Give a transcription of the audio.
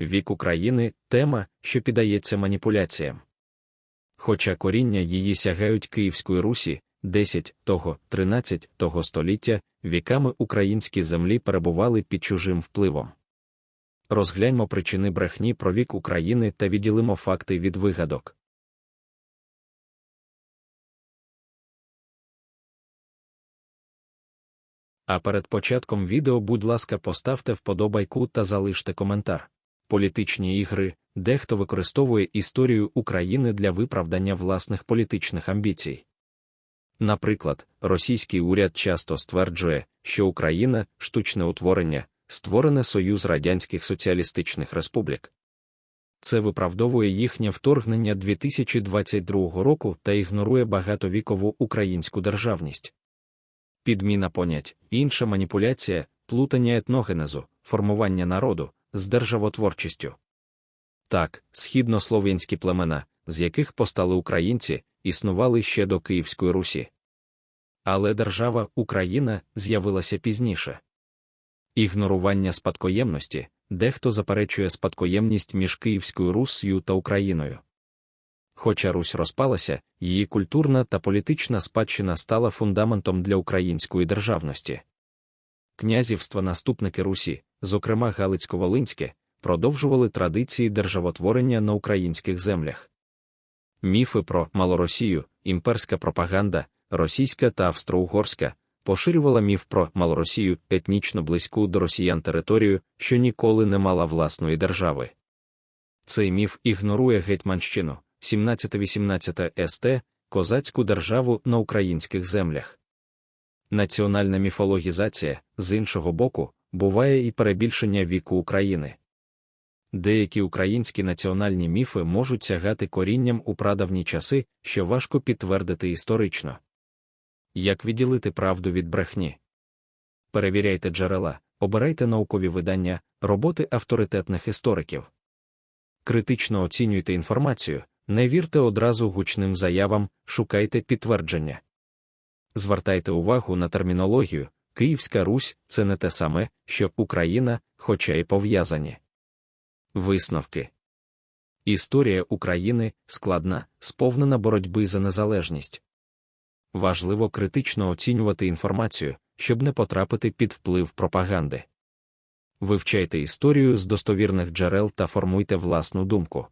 Вік України тема, що піддається маніпуляціям. Хоча коріння її сягають Київської Русі, 10 того, 13 того століття, віками українські землі перебували під чужим впливом. Розгляньмо причини брехні про вік України та відділимо факти від вигадок. А перед початком відео, будь ласка, поставте вподобайку та залиште коментар. Політичні ігри, дехто використовує історію України для виправдання власних політичних амбіцій. Наприклад, російський уряд часто стверджує, що Україна штучне утворення, створене Союз Радянських Соціалістичних Республік. Це виправдовує їхнє вторгнення 2022 року та ігнорує багатовікову українську державність. Підміна понять, інша маніпуляція, плутання етногенезу, формування народу з державотворчістю. Так, східнослов'янські племена, з яких постали українці, існували ще до Київської Русі. Але держава Україна з'явилася пізніше. Ігнорування спадкоємності, дехто заперечує спадкоємність між Київською Руссю та Україною. Хоча Русь розпалася, її культурна та політична спадщина стала фундаментом для української державності. Князівства наступники Русі, зокрема Галицько-Волинське, продовжували традиції державотворення на українських землях. Міфи про Малоросію, імперська пропаганда, російська та австро-угорська, поширювала міф про Малоросію, етнічно близьку до росіян територію, що ніколи не мала власної держави. Цей міф ігнорує Гетьманщину, 17-18 ст, козацьку державу на українських землях. Національна міфологізація, з іншого боку, буває і перебільшення віку України. Деякі українські національні міфи можуть сягати корінням у прадавні часи, що важко підтвердити історично. Як відділити правду від брехні? Перевіряйте джерела, обирайте наукові видання, роботи авторитетних істориків. Критично оцінюйте інформацію, не вірте одразу гучним заявам, шукайте підтвердження. Звертайте увагу на термінологію Київська Русь це не те саме, що Україна, хоча й пов'язані. Висновки Історія України складна, сповнена боротьби за незалежність. Важливо критично оцінювати інформацію, щоб не потрапити під вплив пропаганди. Вивчайте історію з достовірних джерел та формуйте власну думку.